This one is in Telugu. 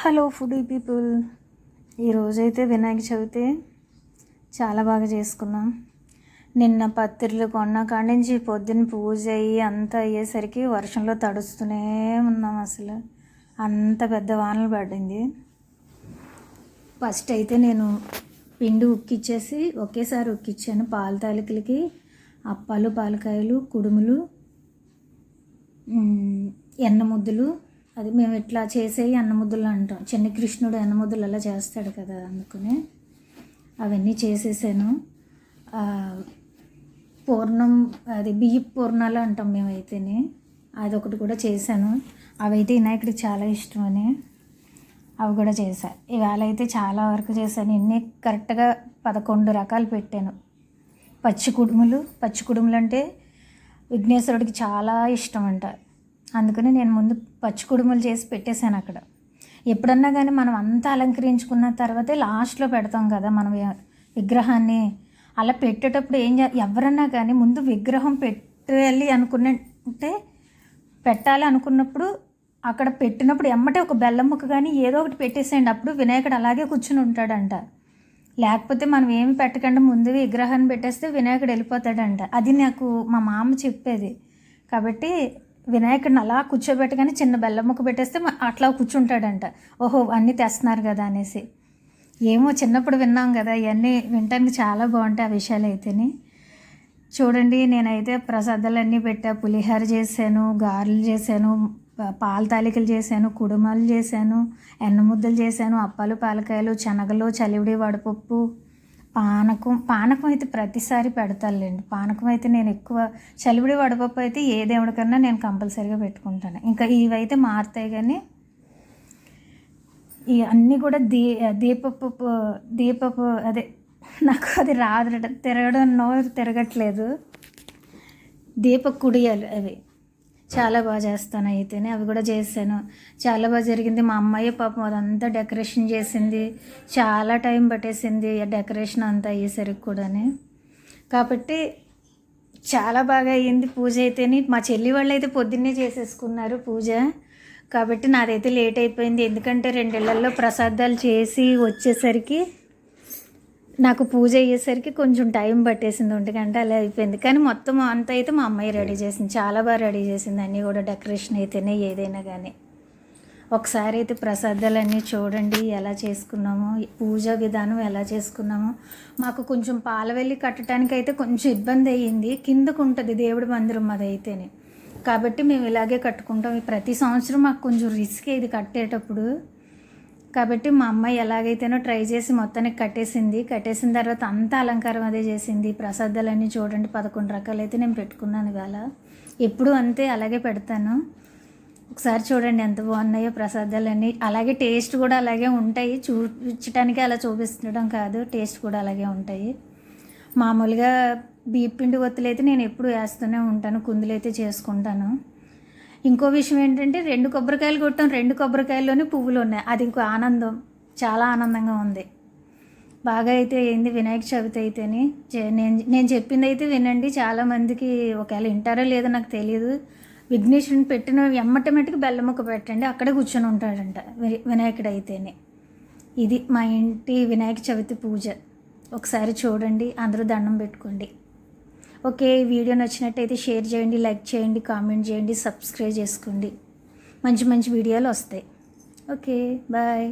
హలో ఫుడ్ పీపుల్ ఈరోజైతే వినాయక చవితి చాలా బాగా చేసుకున్నాం. నిన్న పత్రిలు కొన్న కాడి నుంచి పొద్దున్న పూజ అయ్యి అంతా అయ్యేసరికి వర్షంలో తడుస్తూనే ఉన్నాం అసలు. అంత పెద్ద వానలు పడింది. ఫస్ట్ అయితే నేను పిండి ఉక్కిచ్చేసి ఒకేసారి ఉక్కిచ్చాను. పాల తాలికలకి అప్పాలు పాలకాయలు కుడుములు ఎన్న ముద్దలు అది మేము ఇట్లా చేసేవి అన్నముద్దులు అంటాం. చిన్న కృష్ణుడు అన్నముద్దులు అలా చేస్తాడు కదా అందుకని అవన్నీ చేసేసాను. పూర్ణం అది బియ్య పూర్ణాలు అంటాం మేమైతేనే అదొకటి కూడా చేశాను. అవైతే వినాయకుడికి చాలా ఇష్టం అని అవి కూడా చేశాను ఇవాళ అయితే చాలా వరకు చేశాను. ఇన్ని కరెక్ట్గా పదకొండు రకాలు పెట్టాను. పచ్చి కుడుములు పచ్చి కుడుములు అంటే విఘ్నేశ్వరుడికి చాలా ఇష్టం అంట అందుకని నేను ముందు పచ్చి కుడుములు చేసి పెట్టేశాను అక్కడ. ఎప్పుడన్నా కానీ మనం అంతా అలంకరించుకున్న తర్వాతే లాస్ట్లో పెడతాం కదా మనం విగ్రహాన్ని. అలా పెట్టేటప్పుడు ఏం చే ఎవరన్నా కానీ ముందు విగ్రహం పెట్టాలి అనుకున్నట్టే పెట్టాలి అనుకున్నప్పుడు అక్కడ పెట్టినప్పుడు ఎమ్మటే ఒక బెల్లం ముక్క కానీ ఏదో ఒకటి పెట్టేసేయండి. అప్పుడు వినాయకుడు అలాగే కూర్చుని ఉంటాడంట. లేకపోతే మనం ఏమి పెట్టకుండా ముందు విగ్రహాన్ని పెట్టేస్తే వినాయకుడు వెళ్ళిపోతాడంట. అది నాకు మా మామ చెప్పేది. కాబట్టి వినాయకుడిని అలా కూర్చోబెట్టగానే చిన్న బెల్లం ముక్క పెట్టేస్తే అట్లా కూర్చుంటాడంట. ఓహో అన్నీ తెస్తున్నారు కదా అనేసి. ఏమో చిన్నప్పుడు విన్నాం కదా ఇవన్నీ వినటానికి చాలా బాగుంటాయి ఆ విషయాలు అయితేనే. చూడండి నేనైతే ప్రసాదాలన్నీ పెట్టా. పులిహోర చేశాను గారెలు చేశాను పాల తాలికలు చేశాను కుడుమలు చేశాను ఎన్న ముద్దలు చేశాను అప్పాలు పాలకాయలు శనగలు చలివిడి వడపప్పు పానకం పానకం అయితే ప్రతిసారి పెడతానులేండి. పానకం అయితే నేను ఎక్కువ చలివిడి వడపప్పు అయితే ఏ దేవుడికన్నా నేను కంపల్సరీగా పెట్టుకుంటాను. ఇంకా ఇవైతే మారుతాయి కానీ ఈ అన్నీ కూడా దీ దీపపు దీపపు అదే నాకు అది రాదు తిరగడం నో తిరగట్లేదు. దీప కుడియలు అవి. చాలా బాగా చేస్తాను అయితేనే అవి కూడా చేశాను. చాలా బాగా జరిగింది. మా అమ్మాయి పాపం అదంతా డెకరేషన్ చేసింది. చాలా టైం పట్టేసింది డెకరేషన్ అంతా అయ్యేసరికి కూడాని. కాబట్టి చాలా బాగా అయ్యింది. పూజ అయితేనే మా చెల్లి వాళ్ళు అయితే పొద్దున్నే చేసేసుకున్నారు పూజ. కాబట్టి నాదైతే లేట్ అయిపోయింది. ఎందుకంటే రెండేళ్ళలో ప్రసాదాలు చేసి వచ్చేసరికి నాకు పూజ అయ్యేసరికి కొంచెం టైం పట్టేసింది ఒంటి గంట అలా అయిపోయింది. కానీ మొత్తం అంతా అయితే మా అమ్మాయి రెడీ చేసింది. చాలా బాగా రెడీ చేసింది. అన్నీ కూడా డెకరేషన్ అయితేనే ఏదైనా కానీ ఒకసారి అయితే ప్రసాదాలన్నీ చూడండి ఎలా చేసుకున్నామో పూజ విధానం ఎలా చేసుకున్నామో. మాకు కొంచెం పాలవెల్లి కట్టడానికి అయితే కొంచెం ఇబ్బంది అయ్యింది. కిందకు ఉంటుంది దేవుడి మందిరం అది అయితేనే. కాబట్టి మేము ఇలాగే కట్టుకుంటాం. ప్రతి సంవత్సరం మాకు కొంచెం రిస్క్ ఇది కట్టేటప్పుడు. కాబట్టి మా అమ్మాయి ఎలాగైతేనో ట్రై చేసి మొత్తానికి కట్టేసింది. కట్టేసిన తర్వాత అంతా అలంకారం అదే చేసింది. ప్రసాదాలన్నీ చూడండి పదకొండు రకాలు అయితే నేను పెట్టుకున్నాను ఇవాళ. ఎప్పుడు అంతే అలాగే పెడతాను. ఒకసారి చూడండి ఎంత బాగున్నాయో ప్రసాదాలన్నీ. అలాగే టేస్ట్ కూడా అలాగే ఉంటాయి. చూపించడానికి అలా చూపించడం కాదు టేస్ట్ కూడా అలాగే ఉంటాయి. మామూలుగా బియ్య పిండి ఒత్తులు అయితే నేను ఎప్పుడు వేస్తూనే ఉంటాను కుందులు అయితే చేసుకుంటాను. ఇంకో విషయం ఏంటంటే రెండు కొబ్బరికాయలు కొట్టాం రెండు కొబ్బరికాయల్లోనే పువ్వులు ఉన్నాయి. అది ఇంకో ఆనందం. చాలా ఆనందంగా ఉంది. బాగా అయితే ఏంది వినాయక చవితి అయితేనే. చే- నేను నేను చెప్పింది అయితే వినండి. చాలామందికి ఒకవేళ వింటారో లేదో నాకు తెలియదు. విఘ్నేశ్వరుని పెట్టిన ఎమ్మటమెట్టుకు మటుకు ముక్క పెట్టండి. అక్కడే కూర్చొని ఉంటాడంట వి- వినాయకుడు అయితేనే. ఇది మా ఇంటి వినాయక చవితి పూజ. ఒకసారి చూడండి అందరూ దండం పెట్టుకోండి. ఓకే ఈ వీడియో నచ్చినట్టయితే షేర్ చేయండి లైక్ చేయండి కామెంట్ చేయండి సబ్స్క్రైబ్ చేసుకోండి. మంచి మంచి వీడియోలు వస్తాయి. Okay bye.